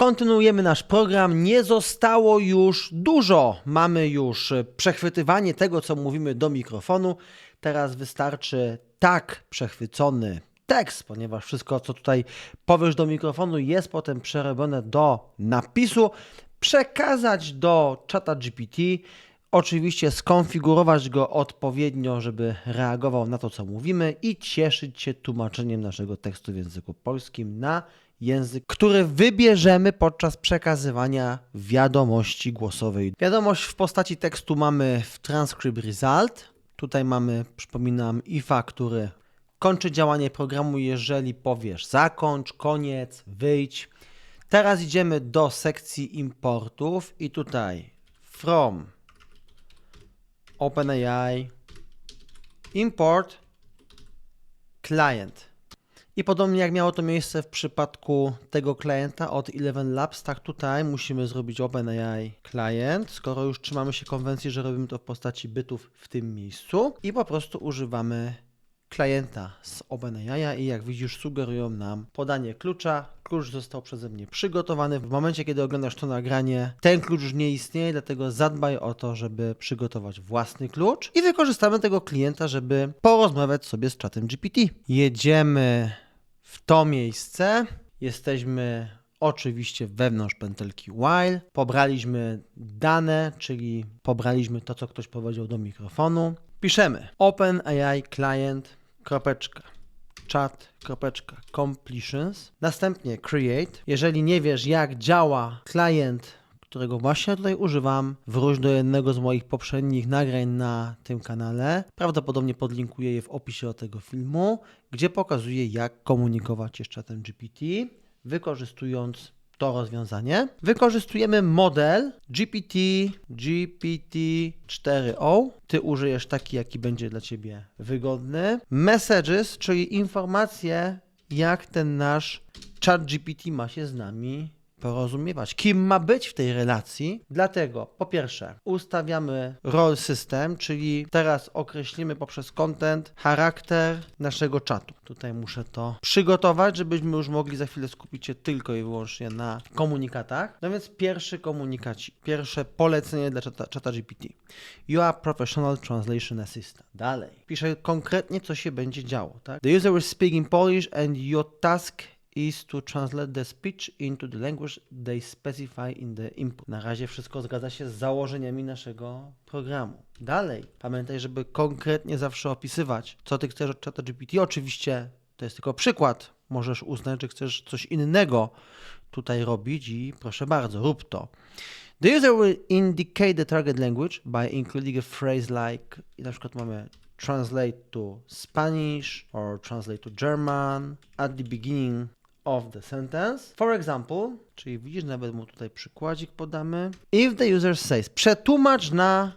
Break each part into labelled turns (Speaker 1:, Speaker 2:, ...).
Speaker 1: Kontynuujemy nasz program. Nie zostało już dużo. Mamy już e, przechwytywanie tego, co mówimy do mikrofonu. Teraz wystarczy tak przechwycony tekst, ponieważ wszystko, co tutaj powiesz do mikrofonu, jest potem przerobione do napisu, przekazać do czata GPT. Oczywiście skonfigurować go odpowiednio, żeby reagował na to, co mówimy i cieszyć się tłumaczeniem naszego tekstu w języku polskim na język, który wybierzemy podczas przekazywania wiadomości głosowej. Wiadomość w postaci tekstu mamy w Transcript Result. Tutaj mamy, przypominam, ifa, który kończy działanie programu, jeżeli powiesz zakończ, koniec, wyjdź. Teraz idziemy do sekcji importów i tutaj from OpenAI import client. I podobnie jak miało to miejsce w przypadku tego klienta od Eleven Labs, tak tutaj musimy zrobić OpenAI client, skoro już trzymamy się konwencji, że robimy to w postaci bytów w tym miejscu i po prostu używamy klienta z OpenAI i jak widzisz sugerują nam podanie klucza. Klucz został przeze mnie przygotowany. W momencie, kiedy oglądasz to nagranie, ten klucz już nie istnieje, dlatego zadbaj o to, żeby przygotować własny klucz i wykorzystamy tego klienta, żeby porozmawiać sobie z czatem GPT. Jedziemy w to miejsce. Jesteśmy oczywiście wewnątrz pętelki while. Pobraliśmy dane, czyli pobraliśmy to, co ktoś powiedział do mikrofonu. Piszemy OpenAI client kropeczka chat, kropeczka, completions. Następnie create. Jeżeli nie wiesz, jak działa klient, którego właśnie tutaj używam, wróć do jednego z moich poprzednich nagrań na tym kanale. Prawdopodobnie podlinkuję je w opisie do tego filmu, gdzie pokazuję, jak komunikować się z GPT, wykorzystując to rozwiązanie. Wykorzystujemy model GPT GPT-4o. Ty użyjesz taki, jaki będzie dla Ciebie wygodny. Messages, czyli informacje, jak ten nasz chat GPT ma się z nami porozumiewać, kim ma być w tej relacji. Dlatego, po pierwsze, ustawiamy role system, czyli teraz określimy poprzez content charakter naszego czatu. Tutaj muszę to przygotować, żebyśmy już mogli za chwilę skupić się tylko i wyłącznie na komunikatach. No więc pierwszy komunikat, pierwsze polecenie dla czata, GPT. You are professional translation assistant. Dalej. Piszę konkretnie, co się będzie działo. Tak? The user will speak in Polish and your task is to translate the speech into the language they specify in the input. Na razie wszystko zgadza się z założeniami naszego programu. Dalej, pamiętaj, żeby konkretnie zawsze opisywać, co ty chcesz od ChatGPT. Oczywiście to jest tylko przykład. Możesz uznać, że chcesz coś innego tutaj robić i proszę bardzo, rób to. The user will indicate the target language by including a phrase like, na przykład mamy translate to Spanish or translate to German at the beginning of the sentence. For example, czyli widzisz, nawet mu tutaj przykładzik podamy. If the user says, przetłumacz na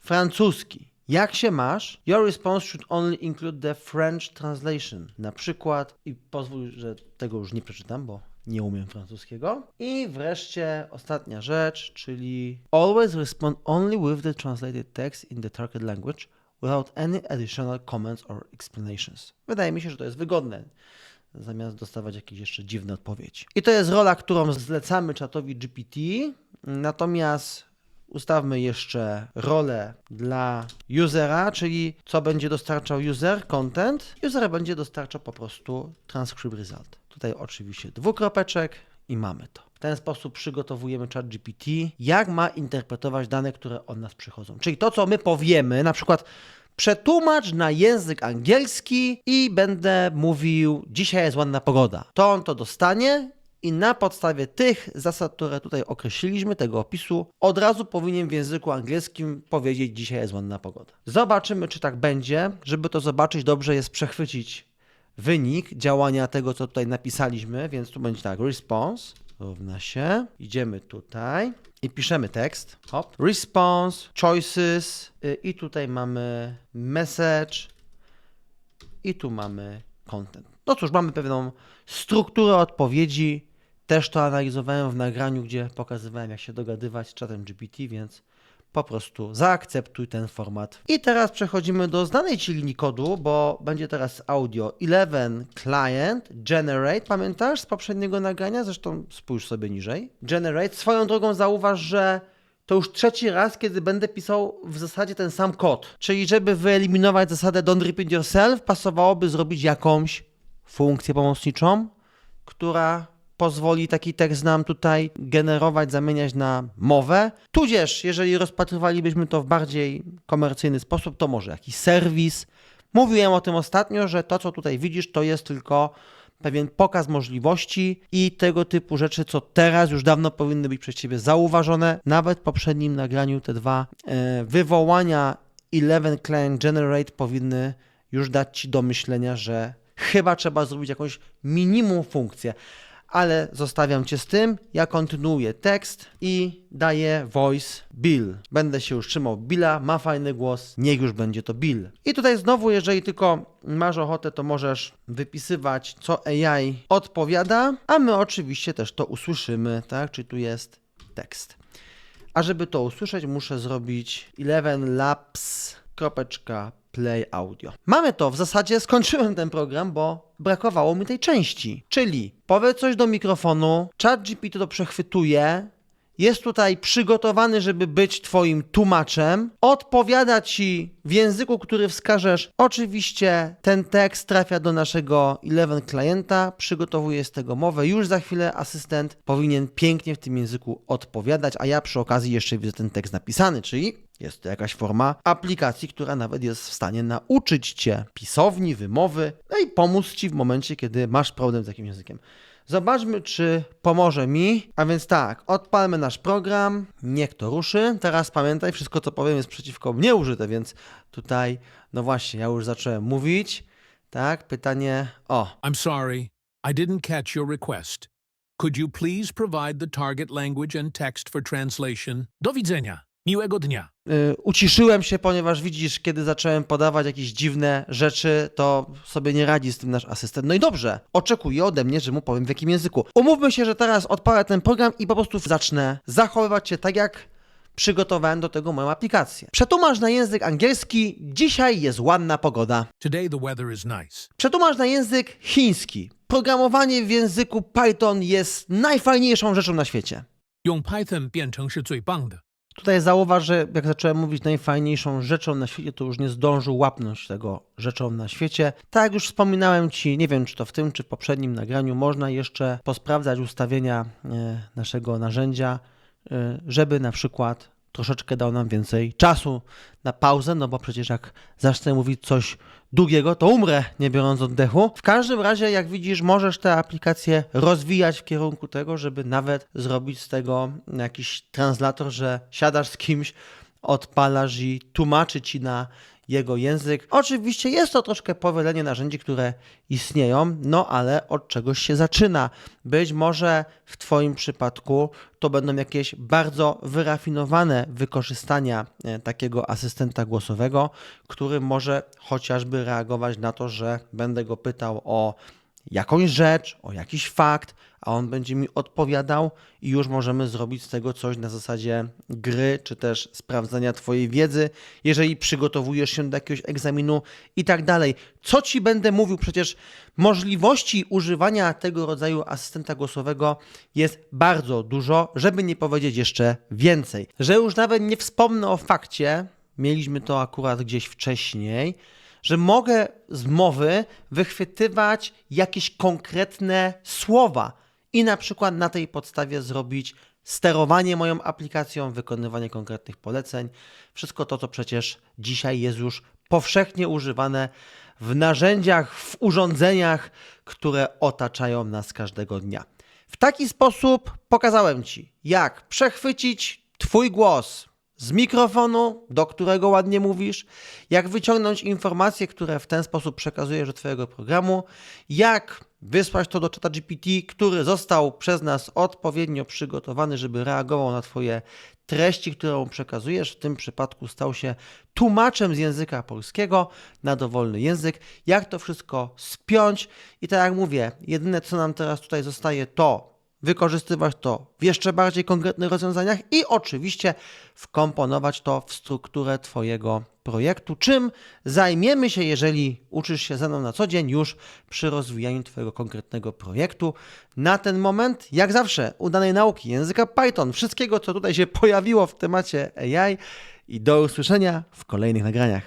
Speaker 1: francuski. Jak się masz? Your response should only include the French translation. Na przykład, i pozwól, że tego już nie przeczytam, bo nie umiem francuskiego. I wreszcie ostatnia rzecz, czyli always respond only with the translated text in the target language without any additional comments or explanations. Wydaje mi się, że to jest wygodne zamiast dostawać jakieś jeszcze dziwne odpowiedzi. I to jest rola, którą zlecamy czatowi GPT, natomiast ustawmy jeszcze rolę dla usera, czyli co będzie dostarczał user, content. User będzie dostarczał po prostu transcript result. Tutaj oczywiście dwukropeczek i mamy to. W ten sposób przygotowujemy chat GPT, jak ma interpretować dane, które od nas przychodzą. Czyli to, co my powiemy, na przykład przetłumacz na język angielski i będę mówił, dzisiaj jest ładna pogoda. To on to dostanie i na podstawie tych zasad, które tutaj określiliśmy, tego opisu, od razu powinien w języku angielskim powiedzieć, dzisiaj jest ładna pogoda. Zobaczymy, czy tak będzie. Żeby to zobaczyć, dobrze jest przechwycić wynik działania tego, co tutaj napisaliśmy, więc tu będzie tak, response równa się, idziemy tutaj i piszemy tekst, hop, response, choices. Y, i tutaj mamy message. I tu mamy content. No cóż, mamy pewną strukturę odpowiedzi, też to analizowałem w nagraniu, gdzie pokazywałem jak się dogadywać z czatem GPT, więc po prostu zaakceptuj ten format. I teraz przechodzimy do znanej ci linii kodu, bo będzie teraz audio 11 client generate. Pamiętasz z poprzedniego nagrania? Zresztą spójrz sobie niżej. Generate. Swoją drogą zauważ, że to już trzeci raz, kiedy będę pisał w zasadzie ten sam kod. Czyli żeby wyeliminować zasadę don't repeat yourself, pasowałoby zrobić jakąś funkcję pomocniczą, która pozwoli taki tekst nam tutaj generować, zamieniać na mowę. Tudzież, jeżeli rozpatrywalibyśmy to w bardziej komercyjny sposób, to może jakiś serwis. Mówiłem o tym ostatnio, że to, co tutaj widzisz, to jest tylko pewien pokaz możliwości i tego typu rzeczy, co teraz już dawno powinny być przez Ciebie zauważone. Nawet w poprzednim nagraniu te dwa e, wywołania 11 Client Generate powinny już dać Ci do myślenia, że chyba trzeba zrobić jakąś minimum funkcję. Ale zostawiam Cię z tym, ja kontynuuję tekst i daję voice Bill. Będę się już trzymał Billa, ma fajny głos, niech już będzie to Bill. I tutaj znowu, jeżeli tylko masz ochotę, to możesz wypisywać, co AI odpowiada, a my oczywiście też to usłyszymy, tak? Czy tu jest tekst. A żeby to usłyszeć, muszę zrobić 11 laps, kropeczka, play audio. Mamy to, w zasadzie skończyłem ten program, bo brakowało mi tej części. Czyli powiedz coś do mikrofonu, ChatGPT to przechwytuje, jest tutaj przygotowany, żeby być Twoim tłumaczem, odpowiada Ci w języku, który wskażesz. Oczywiście ten tekst trafia do naszego 11 klienta, przygotowuje z tego mowę. Już za chwilę asystent powinien pięknie w tym języku odpowiadać, a ja przy okazji jeszcze widzę ten tekst napisany, czyli jest to jakaś forma aplikacji, która nawet jest w stanie nauczyć Cię pisowni, wymowy, no i pomóc Ci w momencie, kiedy masz problem z jakimś językiem. Zobaczmy, czy pomoże mi. A więc tak, odpalmy nasz program, niech to ruszy. Teraz pamiętaj, wszystko co powiem jest przeciwko mnie użyte, więc tutaj, no właśnie, ja już zacząłem mówić. Tak, pytanie, o,
Speaker 2: I'm sorry, I didn't catch your request. Could you please provide the target language and text for translation? Do widzenia. Miłego dnia.
Speaker 1: y, uciszyłem się, ponieważ widzisz, kiedy zacząłem podawać jakieś dziwne rzeczy, to sobie nie radzi z tym nasz asystent. No i dobrze, oczekuje ode mnie, że mu powiem w jakim języku. Umówmy się, że teraz odpalę ten program i po prostu zacznę zachowywać się tak, jak przygotowałem do tego moją aplikację. Przetłumacz na język angielski, dzisiaj jest ładna pogoda.
Speaker 2: Today the weather is nice.
Speaker 1: Przetłumacz na język chiński. Programowanie w języku Python jest najfajniejszą rzeczą na świecie.
Speaker 2: 用 Python 变成是最棒的。
Speaker 1: Tutaj zauważ, że jak zacząłem mówić najfajniejszą rzeczą na świecie, to już nie zdążył łapnąć tego rzeczą na świecie. Tak jak już wspominałem Ci, nie wiem czy to w tym, czy w poprzednim nagraniu, można jeszcze posprawdzać ustawienia e, naszego narzędzia, e, żeby na przykład troszeczkę dał nam więcej czasu na pauzę, no bo przecież jak zacznę mówić coś długiego, to umrę, nie biorąc oddechu. W każdym razie, jak widzisz, możesz tę aplikację rozwijać w kierunku tego, żeby nawet zrobić z tego jakiś translator, że siadasz z kimś, odpalasz i tłumaczy ci na jego język. Oczywiście jest to troszkę powielenie narzędzi, które istnieją, no ale od czegoś się zaczyna. Być może w Twoim przypadku to będą jakieś bardzo wyrafinowane wykorzystania e, takiego asystenta głosowego, który może chociażby reagować na to, że będę go pytał o jakąś rzecz, o jakiś fakt, a on będzie mi odpowiadał i już możemy zrobić z tego coś na zasadzie gry, czy też sprawdzania Twojej wiedzy, jeżeli przygotowujesz się do jakiegoś egzaminu i tak dalej. Co Ci będę mówił? Przecież możliwości używania tego rodzaju asystenta głosowego jest bardzo dużo, żeby nie powiedzieć jeszcze więcej. Że już nawet nie wspomnę o fakcie, mieliśmy to akurat gdzieś wcześniej, że mogę z mowy wychwytywać jakieś konkretne słowa i na przykład na tej podstawie zrobić sterowanie moją aplikacją, wykonywanie konkretnych poleceń. Wszystko to, co przecież dzisiaj jest już powszechnie używane w narzędziach, w urządzeniach, które otaczają nas każdego dnia. W taki sposób pokazałem Ci, jak przechwycić Twój głos z mikrofonu, do którego ładnie mówisz, jak wyciągnąć informacje, które w ten sposób przekazujesz do Twojego programu, jak wysłać to do czata GPT, który został przez nas odpowiednio przygotowany, żeby reagował na Twoje treści, które mu przekazujesz. W tym przypadku stał się tłumaczem z języka polskiego na dowolny język. Jak to wszystko spiąć? I tak jak mówię, jedyne co nam teraz tutaj zostaje to wykorzystywać to w jeszcze bardziej konkretnych rozwiązaniach i oczywiście wkomponować to w strukturę Twojego projektu, czym zajmiemy się, jeżeli uczysz się ze mną na co dzień już przy rozwijaniu Twojego konkretnego projektu. Na ten moment, jak zawsze, udanej nauki języka Python, wszystkiego, co tutaj się pojawiło w temacie AI i do usłyszenia w kolejnych nagraniach.